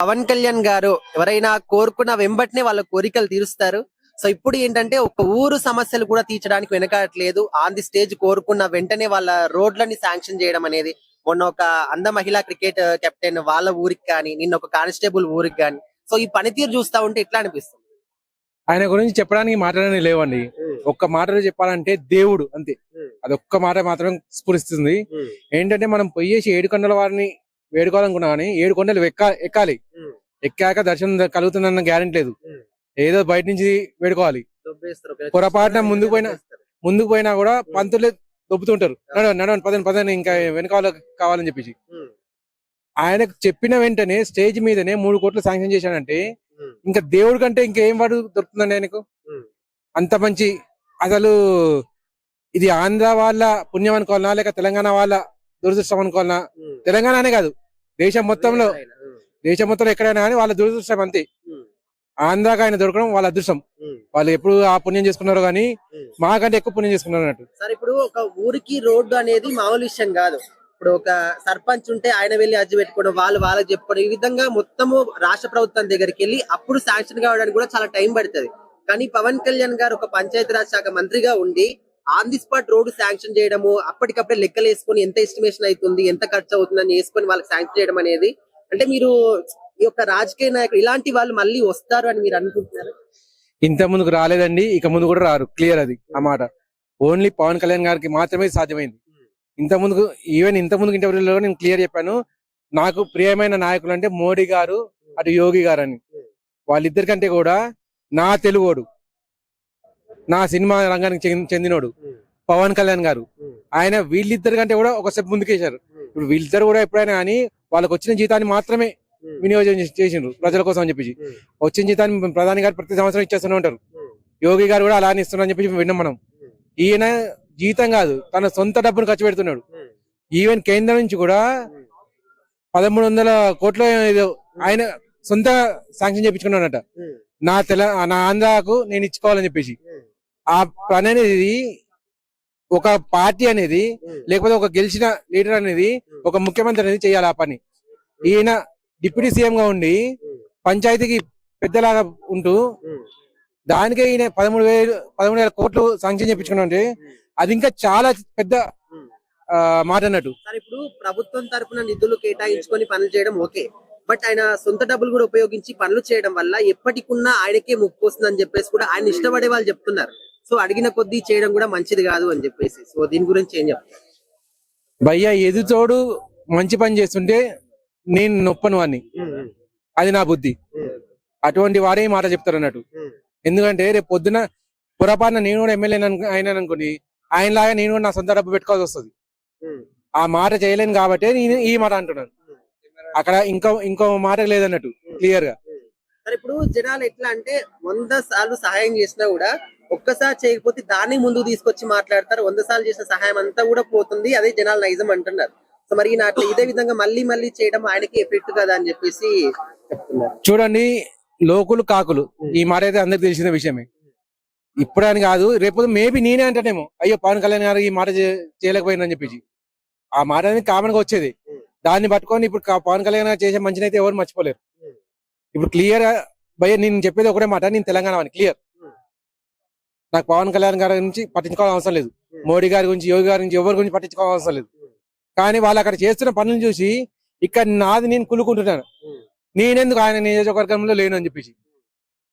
పవన్ కళ్యాణ్ గారు ఎవరైనా కోరుకున్న వెంబటినే వాళ్ళ కోరికలు తీరుస్తారు. సో ఇప్పుడు ఏంటంటే ఒక ఊరు సమస్యలు కూడా తీర్చడానికి వెనకట్లేదు ఆన్ ది స్టేజ్ కోరుకున్న వెంటనే వాళ్ళ రోడ్లని శాంక్షన్ చేయడం అనేది మొన్న ఒక అంద మహిళా క్రికెట్ కెప్టెన్ వాళ్ళ ఊరికి కానీ నిన్న ఒక కానిస్టేబుల్ ఊరికి కానీ. సో ఈ పనితీరు చూస్తా ఉంటే ఎట్లా అనిపిస్తుంది? ఆయన గురించి చెప్పడానికి మాటలనే లేవండి. ఒక్క మాటలో చెప్పాలంటే దేవుడు అంతే. అది ఒక్క మాట మాత్రం స్ఫురిస్తుంది. ఏంటంటే మనం పోయేసి ఏడు కొండల వారిని వేడుకోవాలనుకున్నా కానీ ఏడు కొండలు ఎక్కా ఎక్కాలి. ఎక్కాక దర్శనం కలుగుతుందన్న గ్యారెంటీ లేదు. ఏదో బయట నుంచి వేడుకోవాలి పొరపాటున ముందుకు పోయినా-. ముందుకు పోయినా కూడా పంతులే దొబ్బుతుంటారు నడవండి నడవండి పదండి పదండి ఇంకా వెనకాల కావాలని చెప్పేసి. ఆయనకు చెప్పిన వెంటనే స్టేజ్ మీదనే మూడు కోట్లు శాంక్షన్ చేశాడంటే. ఇంకా దేవుడి కంటే ఇంకేం వాడు దొరుకుతుందండి ఆయనకు. అంత మంచి అసలు ఇది ఆంధ్ర వాళ్ళ పుణ్యం అనుకోవాలనా లేక తెలంగాణ వాళ్ళ దురదృష్టం అనుకోవాలనా Hmm. తెలంగాణనే కాదు దేశం మొత్తంలో. దేశం మొత్తంలో ఎక్కడైనా కానీ వాళ్ళ దురదృష్టం అంతే. ఆంధ్రాకి ఆయన దొరకడం వాళ్ళ అదృష్టం. వాళ్ళు ఎప్పుడు ఆ పుణ్యం చేసుకున్నారో కానీ. మాకంటే ఎక్కువ పుణ్యం చేసుకున్నారు అన్నట్టు సార్ ఇప్పుడు ఒక ఊరికి రోడ్డు అనేది మామూలు విషయం కాదు ఇప్పుడు ఒక సర్పంచ్ ఉంటే ఆయన వెళ్ళి అర్జీ పెట్టుకోవడం వాళ్ళు వాళ్ళకి చెప్పుకోవడం ఈ విధంగా మొత్తము రాష్ట్ర ప్రభుత్వం దగ్గరికి వెళ్ళి అప్పుడు శాంక్షన్ కావడానికి కూడా చాలా టైం పడుతుంది కానీ పవన్ కళ్యాణ్ గారు ఒక పంచాయతీరాజ్ శాఖ మంత్రిగా ఉండి on the spot road sanction చేయడము అప్పటికప్పుడే లెక్కలు వేసుకొని ఎంత ఎస్టిమేషన్ అవుతుంది ఎంత ఖర్చు అవుతుంది అని వేసుకొని వాళ్ళకి శాంక్షన్ చేయడం అనేది. అంటే మీరు ఈ యొక్క రాజకీయ నాయకులు ఇలాంటి వాళ్ళు మళ్ళీ వస్తారు అని మీరు అనుకుంటున్నారు? ఇంత ముందుకు రాలేదండి ఇక ముందు కూడా రారు. క్లియర్ అది ఆ మాట. ఓన్లీ పవన్ కళ్యాణ్ గారికి మాత్రమే సాధ్యమైంది. ఇంత ముందుకు ఈవెన్ ఇంత ముందుకు ఇంటర్వ్యూలో నేను క్లియర్ చెప్పాను. నాకు ప్రియమైన నాయకులు అంటే మోడీ గారు అటు యోగి గారు అని వాళ్ళిద్దరికంటే కూడా నా తెలుగోడు. నా సినిమా రంగానికి చెంది- చెందినోడు. పవన్ కళ్యాణ్ గారు. ఆయన వీళ్ళిద్దరి కంటే కూడా ఒక స్టెప్ ముందుకేశారు. ఇప్పుడు వీళ్ళిద్దరు కూడా ఎప్పుడైనా కానీ వాళ్ళకి వచ్చిన జీతాన్ని మాత్రమే వినియోగం చేసి- చేసిండ్రు ప్రజల కోసం అని చెప్పేసి. వచ్చిన జీతాన్ని ప్రధాని గారు ప్రతి సంవత్సరం ఇచ్చేస్తూనే ఉంటారు. యోగి గారు కూడా అలానే ఇస్తున్నారు అని చెప్పి విన్నాం మనం. ఈయన జీతం కాదు తన సొంత డబ్బును ఖర్చు పెడుతున్నాడు. ఈవెన్ కేంద్రం నుంచి కూడా పదమూడు వందల కోట్ల ఆయన సొంత శాంక్షన్ చేయించుకున్నాడట నా తెల నా ఆంధ్రాకు నేను ఇచ్చుకోవాలని చెప్పేసి. ఆ పని అనేది ఒక పార్టీ అనేది లేకపోతే ఒక గెలిచిన లీడర్ అనేది ఒక ముఖ్యమంత్రి అనేది చేయాలి ఆ పని. ఈయన డిప్యూటీ సీఎం గా ఉండి పంచాయతీకి పెద్దలాగా ఉంటూ దానికే ఈయన పదమూడు వేలు పదమూడు వేల కోట్లు శాంక్షన్ చేయించుకున్నాడంటే అది ఇంకా చాలా పెద్ద మాట అన్నట్టు. ఇప్పుడు ప్రభుత్వం తరపున నిధులు కేటాయించుకొని పనులు చేయడం ఓకే. బట్ ఆయన సొంత డబ్బులు కూడా ఉపయోగించి పనులు చేయడం వల్ల ఎప్పటికున్నా ఆయనకే ముప్పు వస్తుందని చెప్పేసి కూడా ఆయన ఇష్టపడే వాళ్ళు చెప్తున్నారు. సో అడిగిన కొద్దీ చేయడం కూడా మంచిది కాదు అని చెప్పేసి. సో దీని గురించి ఏం చెప్తారు? భయ్య ఎదుతోడు మంచి పని చేస్తుంటే నేను నొప్పను అని. అది నా బుద్ధి. అటువంటి వాడే ఈ మాట చెప్తారు అన్నట్టు. ఎందుకంటే రేపు పొద్దున పొరపాటున నేను కూడా ఎమ్మెల్యే అయినా అనుకోండి ఆయనలాగా నేను కూడా నా సొంత డబ్బు పెట్టుకోవాల్సి వస్తుంది. ఆ మాట చేయలేను కాబట్టి నేను ఈ మాట అంటున్నాను. అక్కడ ఇంకో ఇంకో మాట లేదన్నట్టు క్లియర్గా. ఇప్పుడు జనాలు ఎట్లా అంటే వంద సార్లు సహాయం చేసినా కూడా ఒక్కసారి చేయకపోతే దాన్ని ముందుకు తీసుకొచ్చి మాట్లాడతారు. వంద సార్లు చేసిన సహాయం అంతా కూడా పోతుంది. అదే జనాలు నైజం అంటున్నారు. సో మరి ఈయన అట్లా ఇదే విధంగా మళ్ళీ మళ్ళీ చేయడం ఆయనకి ఎఫెక్ట్ కదా అని చెప్పేసి చెప్తున్నారు. చూడండి లోకులు కాకులు. ఈ మాట అయితే అందరికి తెలిసిన విషయమే. ఇప్పుడు అని కాదు రేపు మేబీ నేనే అంటానేమో. అయ్యో పవన్ కళ్యాణ్ గారు ఈ మాట చేయలేకపోయిందని చెప్పేసి. ఆ మాట అనేది కామన్గా వచ్చేది. దాన్ని పట్టుకొని ఇప్పుడు పవన్ కళ్యాణ్ గారు చేసే మంచినైతే ఎవరు మర్చిపోలేరు. ఇప్పుడు క్లియర్ భయ నేను చెప్పేది ఒకటే మాట నేను తెలంగాణ క్లియర్. నాకు పవన్ కళ్యాణ్ గారి గురించి పట్టించుకోవాల్సిన అవసరం లేదు. మోడీ గారి గురించి యోగి గారి గురించి ఎవరి గురించి పట్టించుకోవాల్సిన అవసరం లేదు. కానీ వాళ్ళు అక్కడ చేస్తున్న పనులు చూసి ఇక్కడ నాది నేను కులుకుంటున్నాను. నేనెందుకు ఆయన నియోజకవర్గంలో లేను అని చెప్పేసి.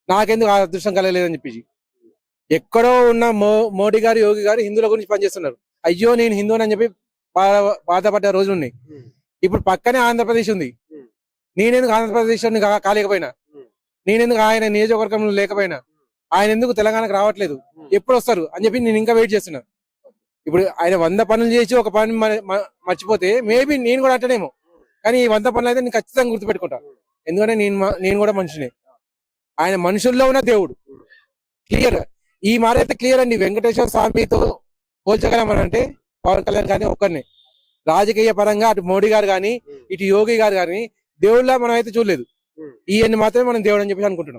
నాకెందుకు ఆ అదృష్టం కలగలేదని చెప్పేసి. ఎక్కడో ఉన్న మో మోడీ గారు యోగి గారు హిందువుల గురించి పనిచేస్తున్నారు. అయ్యో నేను హిందువుని అని చెప్పి బా- బాధపడ్డ రోజులు ఉన్నాయి. ఇప్పుడు పక్కనే ఆంధ్రప్రదేశ్ ఉంది. నేనెందుకు ఆంధ్రప్రదేశ్ కాలేకపోయినా? నేనెందుకు ఆయన నియోజకవర్గంలో లేకపోయినా? ఆయన ఎందుకు తెలంగాణకు రావట్లేదు? ఎప్పుడు వస్తారు అని చెప్పి నేను ఇంకా వెయిట్ చేస్తున్నా. ఇప్పుడు ఆయన వంద పనులు చేసి ఒక పని మర్చిపోతే మేబీ నేను కూడా అంటేనేమో. కానీ ఈ వంద పనులు అయితే నేను ఖచ్చితంగా గుర్తుపెట్టుకుంటా. ఎందుకంటే నేను నేను కూడా మనిషిని. ఆయన మనుషుల్లో ఉన్న దేవుడు. క్లియర్ ఈ మాట అయితే క్లియర్ అండి. వెంకటేశ్వర స్వామితో పోల్చగలమనంటే పవన్ కళ్యాణ్ కానీ ఒక్కరిని. రాజకీయ పరంగా అటు మోడీ గారు కానీ ఇటు యోగి గారు కానీ దేవుళ్ళ మనం అయితే చూడలేదు. ఈయన్ని మాత్రమే మనం దేవుడు అని చెప్పి అనుకుంటున్నాం.